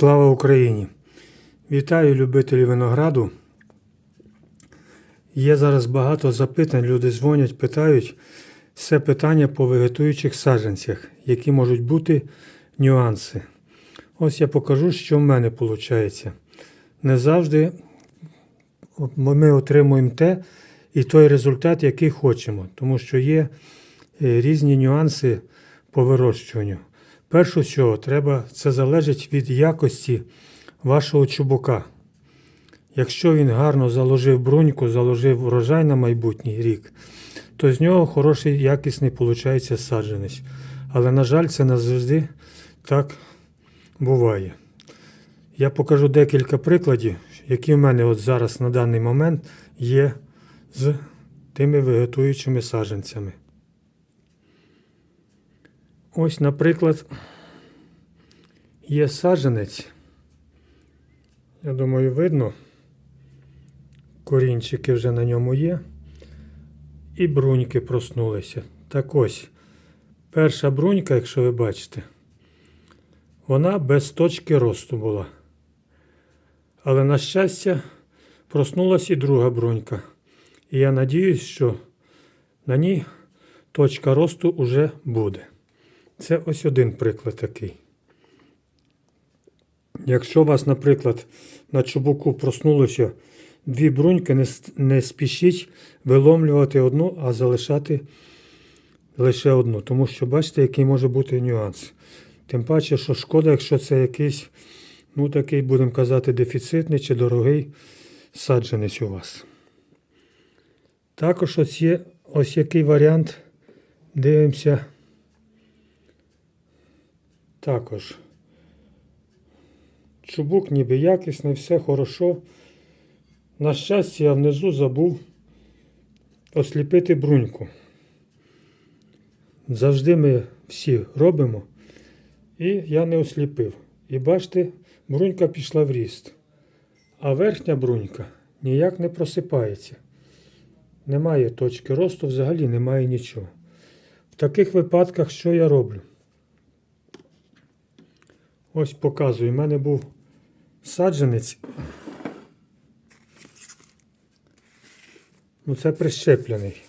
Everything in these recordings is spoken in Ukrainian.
Слава Україні! Вітаю любителі винограду. Є зараз багато запитань, люди дзвонять, питають все питання по вегетуючих саджанцях, які можуть бути нюанси. Ось я покажу, що в мене виходить. Не завжди ми отримуємо те і той результат, який хочемо, тому що є е, різні нюанси по вирощуванню. Перше всього, треба, це залежить від якості вашого чубука. Якщо він гарно заложив бруньку, заложив урожай на майбутній рік, то з нього хороший якісний виходить саджанець. Але, на жаль, це не завжди так буває. Я покажу декілька прикладів, які в мене от зараз на даний момент є з тими вегетуючими саджанцями. Ось, наприклад, є саджанець. Я думаю, видно. Корінчики вже на ньому є. І бруньки проснулися. Так ось, перша брунька, якщо ви бачите, вона без точки росту була. Але, на щастя, проснулася і друга брунька. І я надіюсь, що на ній точка росту вже буде. Це ось один приклад такий. Якщо у вас, наприклад, на чубуку проснулося дві бруньки, не, спішіть виломлювати одну, а залишати лише одну. Тому що бачите, який може бути нюанс. Тим паче, що шкода, якщо це якийсь, ну такий, будемо казати, дефіцитний чи дорогий саджанець у вас. Також ось є ось який варіант. Дивимося. Також. Чубук ніби якісний, все хорошо. На щастя, я внизу забув осліпити бруньку. Завжди ми всі робимо. І я не осліпив. І бачите, брунька пішла в ріст. А верхня брунька ніяк не просипається. Немає точки росту, взагалі немає нічого. В таких випадках що я роблю? Ось показую. У мене був саджанець. Ну, це прищеплений.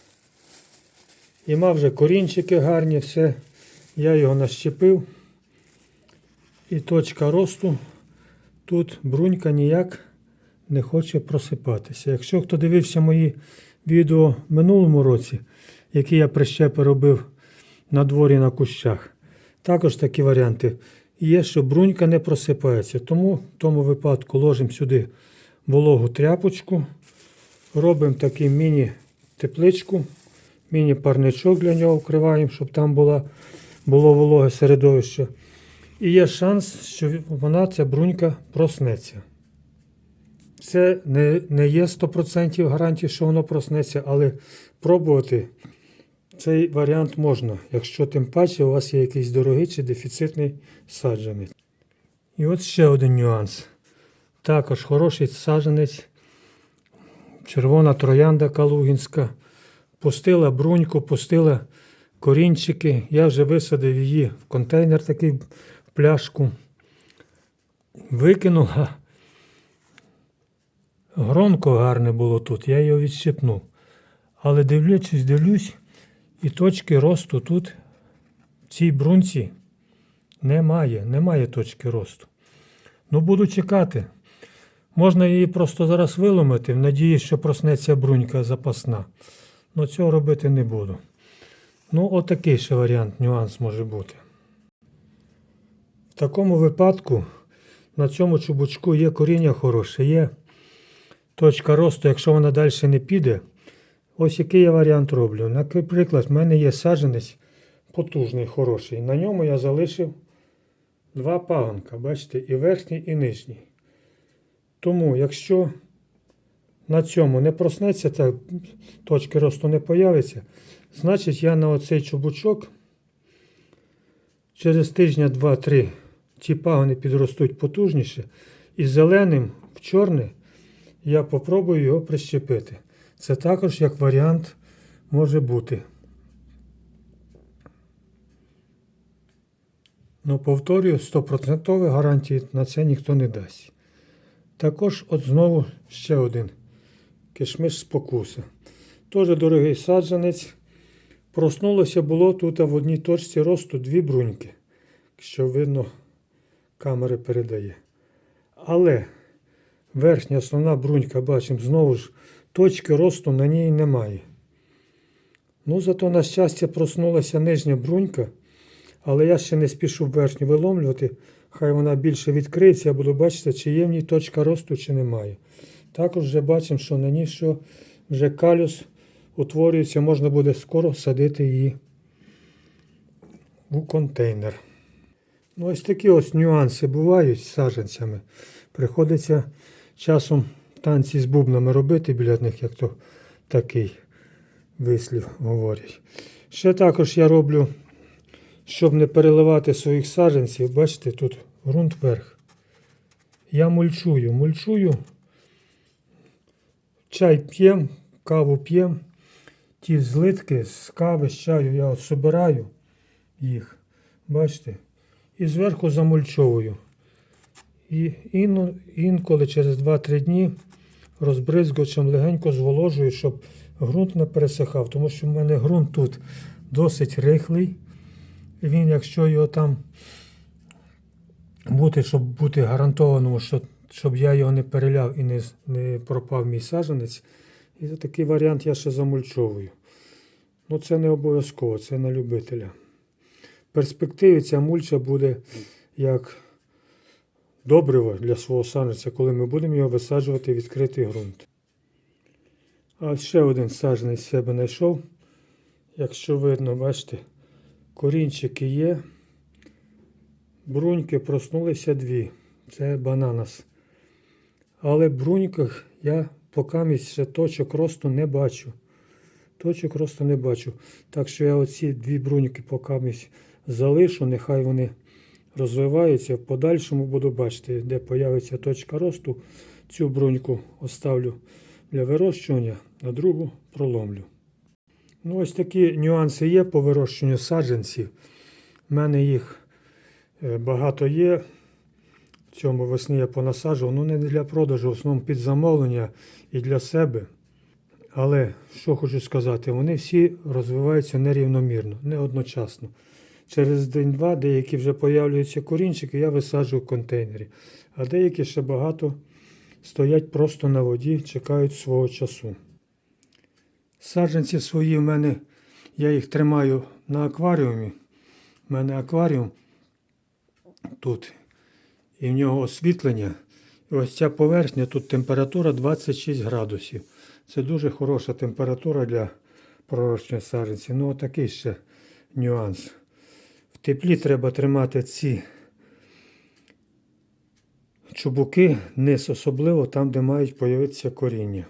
І мав вже корінчики гарні, все. Я його нащепив. І точка росту. Тут брунька ніяк не хоче просипатися. Якщо хто дивився мої відео в минулому році, які я прищепи робив на дворі на кущах, також такі варіанти є, що брунька не просипається. Тому в тому випадку ложимо сюди вологу тряпочку, робимо такий міні-тепличку, міні-парничок для нього вкриваємо, щоб там була, було вологе середовище. І є шанс, що вона, ця брунька, проснеться. Це не, не є 100% гарантії, що воно проснеться, але пробувати цей варіант можна, якщо тим паче у вас є якийсь дорогий чи дефіцитний саджанець. І от ще один нюанс. Також хороший саджанець, червона троянда калугінська. Пустила бруньку, пустила корінчики. Я вже висадив її в контейнер такий в пляшку. Викинула. Гронко гарне було тут, я його відщипнув. Але дивлячись, дивлюсь, і точки росту тут в цій брунці немає. Немає точки росту. Ну, буду чекати. Можна її просто зараз виломити, в надії, що проснеться брунька запасна. Ну цього робити не буду. Ну, отакий ще варіант, нюанс може бути. В такому випадку на цьому чубучку є коріння хороше, є точка росту, якщо вона далі не піде. Ось який я варіант роблю. Наприклад, в мене є саджанець потужний, хороший. На ньому я залишив два пагонка, бачите, і верхній, і нижній. Тому, якщо на цьому не проснеться, та точки росту не появиться, значить я на оцей чубучок через тижня 2-3 ті пагони підростуть потужніше, і зеленим в чорне я попробую його прищепити. Це також як варіант може бути. Ну, повторюю, 100% гарантії на це ніхто не дасть. Також от знову ще один кишмиш спокуса. Теж дорогий саджанець. Проснулося було тут в одній точці росту дві бруньки, що видно, камери передає. Але верхня основна брунька, бачимо, знову ж точки росту на ній немає. Ну, зато, на щастя, проснулася нижня брунька, але я ще не спішу верхню виломлювати. Хай вона більше відкриється, я буду бачити, чи є в ній точка росту, чи немає. Також вже бачимо, що на ній що вже калюс утворюється, можна буде скоро садити її у контейнер. Ну, ось такі ось нюанси бувають з саджанцями. Приходиться часом танці з бубнами робити біля них, як то такий вислів говорять. Ще також я роблю, щоб не переливати своїх саджанців, бачите, тут ґрунт вверх. Я мульчую, мульчую, чай п'єм, каву п'єм. Ті злитки з кави, з чаю я собираю їх, бачите, і зверху замульчовую. І інколи через 2-3 дні розбризгувачем легенько зволожую, щоб ґрунт не пересихав, тому що в мене ґрунт тут досить рихлий. Він, якщо його там бути, щоб бути гарантованим, що, щоб я його не переляв і не, не пропав мій саджанець, і за такий варіант я ще замульчовую. Ну це не обов'язково, це на любителя. В перспективі ця мульча буде як добриво для свого саджанця, коли ми будемо його висаджувати в відкритий ґрунт. А ще один саджанець з себе знайшов. Якщо видно, бачите, корінчики є. Бруньки проснулися дві. Це бананас. Але в бруньках я поки ще точок росту не бачу. Точок росту не бачу. Так що я оці дві бруньки поки залишу, нехай вони розвиваються. В подальшому буду бачити, де появиться точка росту. Цю бруньку оставлю для вирощування, а другу проломлю. Ну, ось такі нюанси є по вирощуванню саджанців. У мене їх е, багато є. В цьому весні я понасаджував. Ну, не для продажу, в основному під замовлення і для себе. Але що хочу сказати, вони всі розвиваються нерівномірно, не одночасно. Через день-два деякі вже появляються корінчики, я висаджую в контейнері. А деякі ще багато стоять просто на воді, чекають свого часу. Саджанці свої в мене, я їх тримаю на акваріумі. У мене акваріум тут. І в нього освітлення. І ось ця поверхня, тут температура 26 градусів. Це дуже хороша температура для пророщення саджанців. Ну, отакий ще нюанс. Теплі треба тримати ці чубуки, низ особливо там, де мають появитися коріння.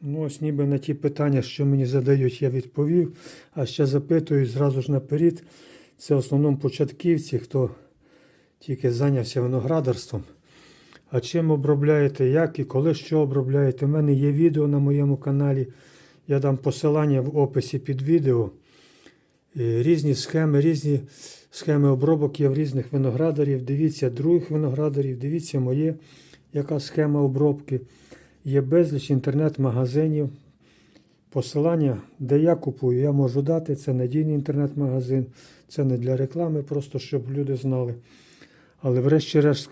Ну, ось ніби на ті питання, що мені задають, я відповів. А ще запитую зразу ж наперед. Це в основному початківці, хто тільки зайнявся виноградарством. А чим обробляєте, як і коли що обробляєте? У мене є відео на моєму каналі. Я дам посилання в описі під відео. І Різні схеми, різні схеми обробок є в різних виноградарів. Дивіться других виноградарів, дивіться моє, яка схема обробки. Є безліч інтернет-магазинів. Посилання, де я купую, я можу дати. Це надійний інтернет-магазин. Це не для реклами, просто щоб люди знали. Але врешті-решт,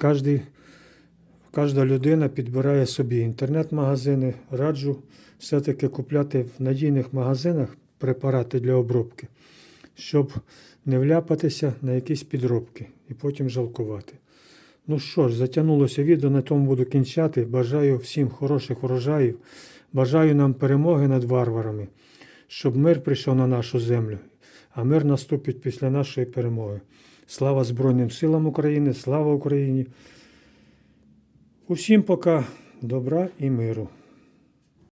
кожна людина підбирає собі інтернет-магазини. Раджу все-таки купляти в надійних магазинах препарати для обробки, щоб не вляпатися на якісь підробки і потім жалкувати. Ну що ж, затягнулося відео, на тому буду кінчати. Бажаю всім хороших врожаїв. Бажаю нам перемоги над варварами, щоб мир прийшов на нашу землю, а мир наступить після нашої перемоги. Слава Збройним силам України, слава Україні. Усім пока, добра і миру.